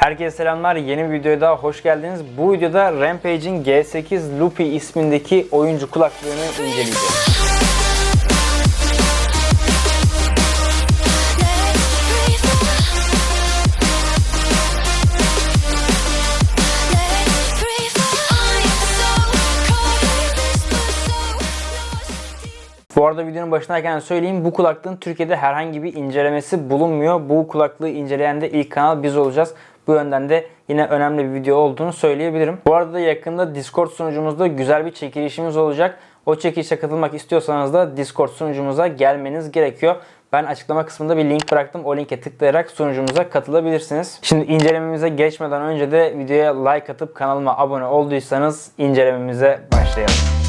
Herkese selamlar. Yeni bir videoya daha hoş geldiniz. Bu videoda Rampage'in G8 Loopy ismindeki oyuncu kulaklığını inceleyeceğiz. Bu arada videonun başındayken söyleyeyim bu kulaklığın Türkiye'de herhangi bir incelemesi bulunmuyor. Bu kulaklığı inceleyen de ilk kanal biz olacağız. Bu yönden de yine önemli bir video olduğunu söyleyebilirim. Bu arada yakında Discord sunucumuzda güzel bir çekilişimiz olacak. O çekilişe katılmak istiyorsanız da Discord sunucumuza gelmeniz gerekiyor. Ben açıklama kısmında bir link bıraktım. O linke tıklayarak sunucumuza katılabilirsiniz. Şimdi incelememize geçmeden önce de videoya like atıp kanalıma abone olduysanız incelememize başlayalım.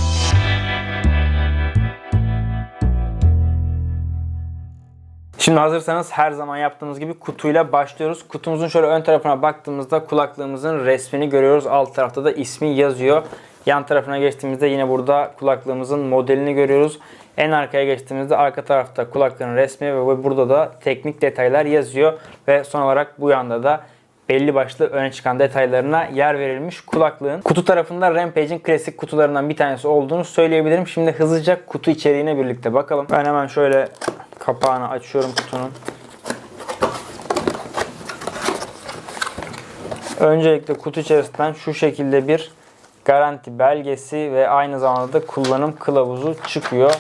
Şimdi hazırsanız her zaman yaptığımız gibi kutuyla başlıyoruz. Kutumuzun şöyle ön tarafına baktığımızda kulaklığımızın resmini görüyoruz. Alt tarafta da ismi yazıyor. Yan tarafına geçtiğimizde yine burada kulaklığımızın modelini görüyoruz. En arkaya geçtiğimizde arka tarafta kulaklığın resmi ve burada da teknik detaylar yazıyor. Ve son olarak bu yanda da belli başlı öne çıkan detaylarına yer verilmiş kulaklığın. Kutu tarafında Rampage'in klasik kutularından bir tanesi olduğunu söyleyebilirim. Şimdi hızlıca kutu içeriğine birlikte bakalım. Ben hemen şöyle kapağını açıyorum kutunun. Öncelikle kutu içerisinden şu şekilde bir garanti belgesi ve aynı zamanda da kullanım kılavuzu çıkıyor.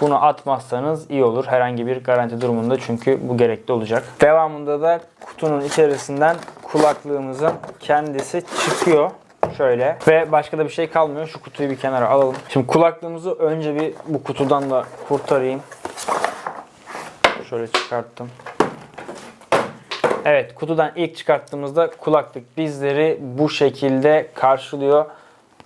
Bunu atmazsanız iyi olur herhangi bir garanti durumunda çünkü bu gerekli olacak. Devamında da kutunun içerisinden kulaklığımızın kendisi çıkıyor. Şöyle ve başka da bir şey kalmıyor. Şu kutuyu bir kenara alalım. Şimdi kulaklığımızı önce bir bu kutudan da kurtarayım. Şöyle çıkarttım. Evet kutudan ilk çıkarttığımızda kulaklık bizleri bu şekilde karşılıyor.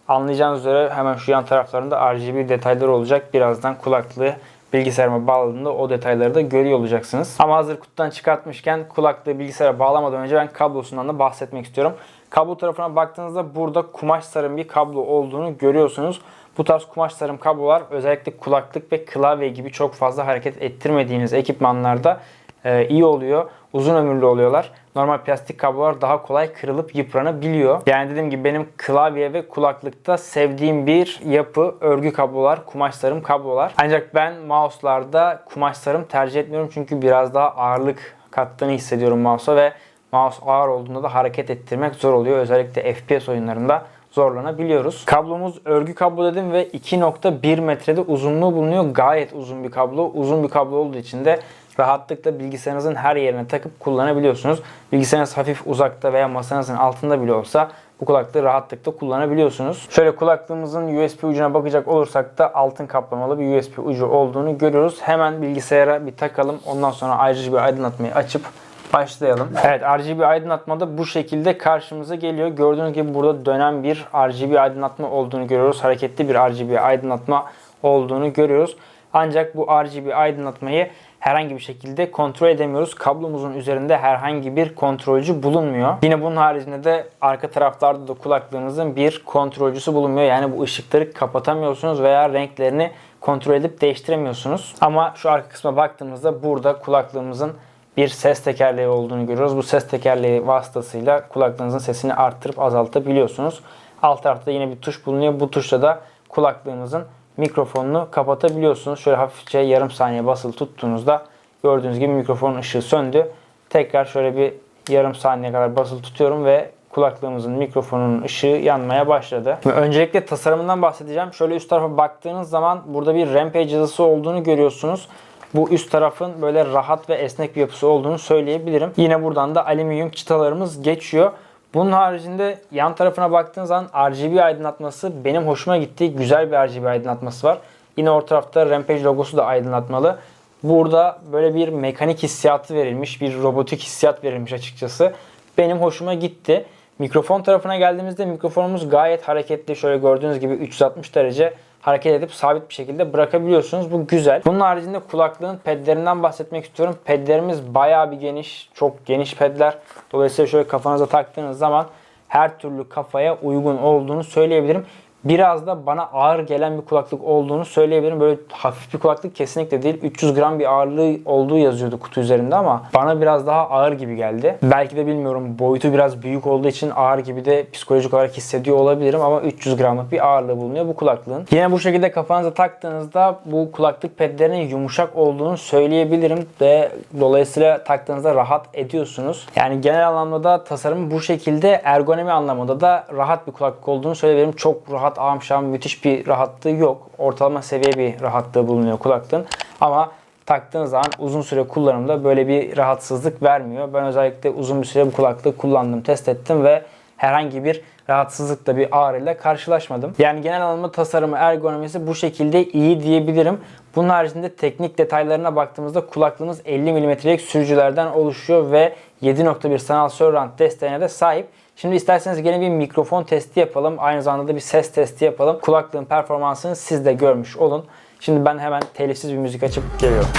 Anlayacağınız üzere hemen şu yan taraflarında RGB detayları olacak. Birazdan kulaklığı bilgisayarıma bağladığımda o detayları da görüyor olacaksınız. Ama hazır kutudan çıkartmışken kulaklığı bilgisayara bağlamadan önce ben kablosundan da bahsetmek istiyorum. Kablo tarafına baktığınızda burada kumaş sarım bir kablo olduğunu görüyorsunuz. Bu tarz kumaş sarım kablolar özellikle kulaklık ve klavye gibi çok fazla hareket ettirmediğiniz ekipmanlarda e, iyi oluyor. Uzun ömürlü oluyorlar. Normal plastik kablolar daha kolay kırılıp yıpranabiliyor. Yani dediğim gibi benim klavye ve kulaklıkta sevdiğim bir yapı örgü kablolar, kumaş sarım kablolar. Ancak ben mouse'larda kumaş sarım tercih etmiyorum çünkü biraz daha ağırlık kattığını hissediyorum mouse'a ve mouse ağır olduğunda da hareket ettirmek zor oluyor. Özellikle FPS oyunlarında zorlanabiliyoruz. Kablomuz örgü kablo dedim ve 2.1 metrede uzunluğu bulunuyor. Gayet uzun bir kablo. Uzun bir kablo olduğu için de rahatlıkla bilgisayarınızın her yerine takıp kullanabiliyorsunuz. Bilgisayarınız hafif uzakta veya masanızın altında bile olsa bu kulaklığı rahatlıkla kullanabiliyorsunuz. Şöyle kulaklığımızın USB ucuna bakacak olursak da altın kaplamalı bir USB ucu olduğunu görüyoruz. Hemen bilgisayara bir takalım. Ondan sonra ayrıca bir aydınlatmayı açıp başlayalım. Evet RGB aydınlatma da bu şekilde karşımıza geliyor. Gördüğünüz gibi burada dönen bir RGB aydınlatma olduğunu görüyoruz. Hareketli bir RGB aydınlatma olduğunu görüyoruz. Ancak bu RGB aydınlatmayı herhangi bir şekilde kontrol edemiyoruz. Kablomuzun üzerinde herhangi bir kontrolcü bulunmuyor. Yine bunun haricinde de arka taraflarda da kulaklığınızın bir kontrolcüsü bulunmuyor. Yani bu ışıkları kapatamıyorsunuz veya renklerini kontrol edip değiştiremiyorsunuz. Ama şu arka kısma baktığımızda burada kulaklığımızın bir ses tekerleği olduğunu görüyoruz. Bu ses tekerleği vasıtasıyla kulaklığınızın sesini arttırıp azaltabiliyorsunuz. Alt tarafta yine bir tuş bulunuyor. Bu tuşla da kulaklığınızın mikrofonunu kapatabiliyorsunuz. Şöyle hafifçe yarım saniye basılı tuttuğunuzda gördüğünüz gibi mikrofonun ışığı söndü. Tekrar şöyle bir yarım saniye kadar basılı tutuyorum ve kulaklığımızın mikrofonunun ışığı yanmaya başladı. Şimdi öncelikle tasarımından bahsedeceğim. Şöyle üst tarafa baktığınız zaman burada bir Rampage yazısı olduğunu görüyorsunuz. Bu üst tarafın böyle rahat ve esnek bir yapısı olduğunu söyleyebilirim. Yine buradan da alüminyum çıtalarımız geçiyor. Bunun haricinde yan tarafına baktığınız zaman RGB aydınlatması benim hoşuma gitti. Güzel bir RGB aydınlatması var. Yine orta tarafta Rampage logosu da aydınlatmalı. Burada böyle bir mekanik hissiyatı verilmiş, bir robotik hissiyat verilmiş açıkçası. Benim hoşuma gitti. Mikrofon tarafına geldiğimizde mikrofonumuz gayet hareketli. Şöyle gördüğünüz gibi 360 derece hareket edip sabit bir şekilde bırakabiliyorsunuz. Bu güzel. Bunun haricinde kulaklığın pedlerinden bahsetmek istiyorum. Pedlerimiz bayağı bir geniş. Çok geniş pedler. Dolayısıyla şöyle kafanıza taktığınız zaman her türlü kafaya uygun olduğunu söyleyebilirim. Biraz da bana ağır gelen bir kulaklık olduğunu söyleyebilirim. Böyle hafif bir kulaklık kesinlikle değil. 300 gram bir ağırlığı olduğu yazıyordu kutu üzerinde ama bana biraz daha ağır gibi geldi. Belki de bilmiyorum boyutu biraz büyük olduğu için ağır gibi de psikolojik olarak hissediyor olabilirim ama 300 gramlık bir ağırlığı bulunuyor bu kulaklığın. Yine bu şekilde kafanıza taktığınızda bu kulaklık pedlerinin yumuşak olduğunu söyleyebilirim ve dolayısıyla taktığınızda rahat ediyorsunuz. Yani genel anlamda da tasarım bu şekilde ergonomi anlamında da rahat bir kulaklık olduğunu söyleyebilirim. Çok rahat, amşam, müthiş bir rahatlığı yok. Ortalama seviye bir rahatlığı bulunuyor kulaklığın. Ama taktığınız zaman uzun süre kullanımda böyle bir rahatsızlık vermiyor. Ben özellikle uzun bir süre bu kulaklığı kullandım, test ettim ve herhangi bir rahatsızlıkla bir ağrıyla karşılaşmadım. Yani genel anlamda tasarımı, ergonomisi bu şekilde iyi diyebilirim. Bunun haricinde teknik detaylarına baktığımızda kulaklığımız 50 mm'lik sürücülerden oluşuyor ve 7.1 sanal surround desteğine de sahip. Şimdi isterseniz gelin bir mikrofon testi yapalım. Aynı zamanda da bir ses testi yapalım. Kulaklığın performansını siz de görmüş olun. Şimdi ben hemen telifsiz bir müzik açıp geliyorum.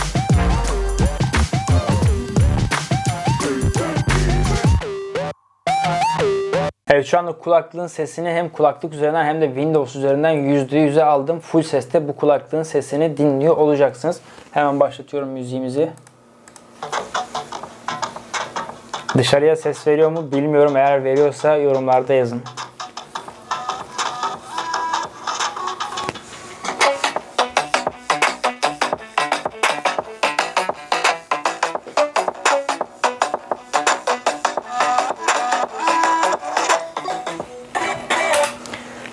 Evet şu anda kulaklığın sesini hem kulaklık üzerinden hem de Windows üzerinden %100'e aldım. Full seste bu kulaklığın sesini dinliyor olacaksınız. Hemen başlatıyorum müziğimizi. Dışarıya ses veriyor mu bilmiyorum. Eğer veriyorsa yorumlarda yazın.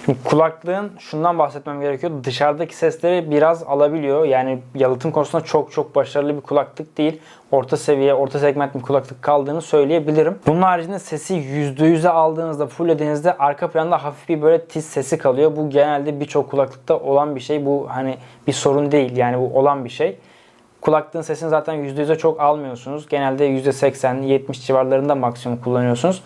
Şimdi kulaklığın şundan bahsetmem gerekiyor. Dışarıdaki sesleri biraz alabiliyor. Yani yalıtım konusunda çok çok başarılı bir kulaklık değil. Orta seviye, orta segment bir kulaklık kaldığını söyleyebilirim. Bunun haricinde sesi %100'e aldığınızda, fulllediğinizde arka planda hafif bir böyle tiz sesi kalıyor. Bu genelde birçok kulaklıkta olan bir şey. Bu hani bir sorun değil. Yani bu olan bir şey. Kulaklığın sesini zaten %100'e çok almıyorsunuz. Genelde %80-70 civarlarında maksimum kullanıyorsunuz.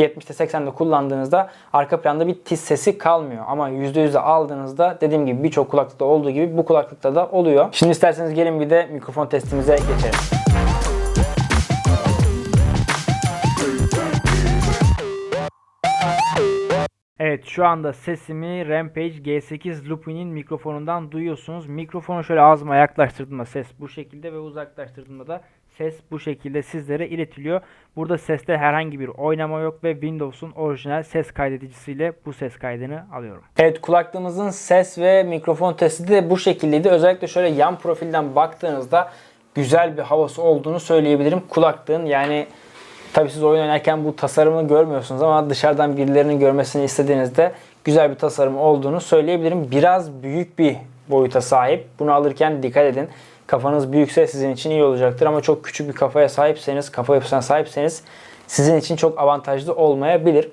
70'te 80'de kullandığınızda arka planda bir tiz sesi kalmıyor. Ama %100'e aldığınızda dediğim gibi birçok kulaklıkta olduğu gibi bu kulaklıkta da oluyor. Şimdi isterseniz gelin bir de mikrofon testimize geçelim. Evet şu anda sesimi Rampage G8 Lupin'in mikrofonundan duyuyorsunuz. Mikrofonu şöyle ağzıma yaklaştırdığımda ses bu şekilde ve uzaklaştırdığımda da ses bu şekilde sizlere iletiliyor. Burada seste herhangi bir oynama yok ve Windows'un orijinal ses kaydedicisiyle bu ses kaydını alıyorum. Evet kulaklığımızın ses ve mikrofon testi de bu şekildeydi. Özellikle şöyle yan profilden baktığınızda güzel bir havası olduğunu söyleyebilirim kulaklığın. Yani Tabii siz oyun oynarken bu tasarımı görmüyorsunuz ama dışarıdan birilerinin görmesini istediğinizde güzel bir tasarım olduğunu söyleyebilirim. Biraz büyük bir boyuta sahip. Bunu alırken dikkat edin. Kafanız büyükse sizin için iyi olacaktır ama çok küçük bir kafaya sahipseniz, kafa yapısına sahipseniz sizin için çok avantajlı olmayabilir.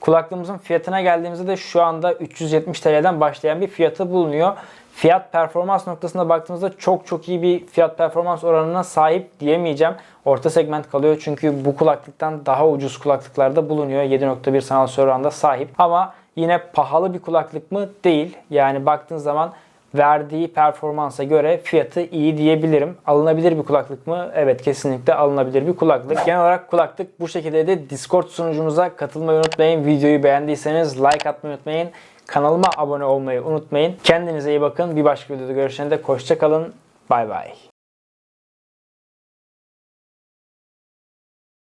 Kulaklığımızın fiyatına geldiğimizde de şu anda 370 TL'den başlayan bir fiyatı bulunuyor. Fiyat performans noktasında baktığımızda çok çok iyi bir fiyat performans oranına sahip diyemeyeceğim. Orta segment kalıyor çünkü bu kulaklıktan daha ucuz kulaklıklarda bulunuyor. 7.1 sanal surround'a sahip. Ama yine pahalı bir kulaklık mı? Değil. Yani baktığınız zaman verdiği performansa göre fiyatı iyi diyebilirim. Alınabilir bir kulaklık mı? Evet kesinlikle alınabilir bir kulaklık. Genel olarak kulaklık bu şekilde de Discord sunucumuza katılmayı unutmayın. Videoyu beğendiyseniz like atmayı unutmayın. Kanalıma abone olmayı unutmayın. Kendinize iyi bakın. Bir başka videoda görüşene dek hoşça kalın. Bay bay.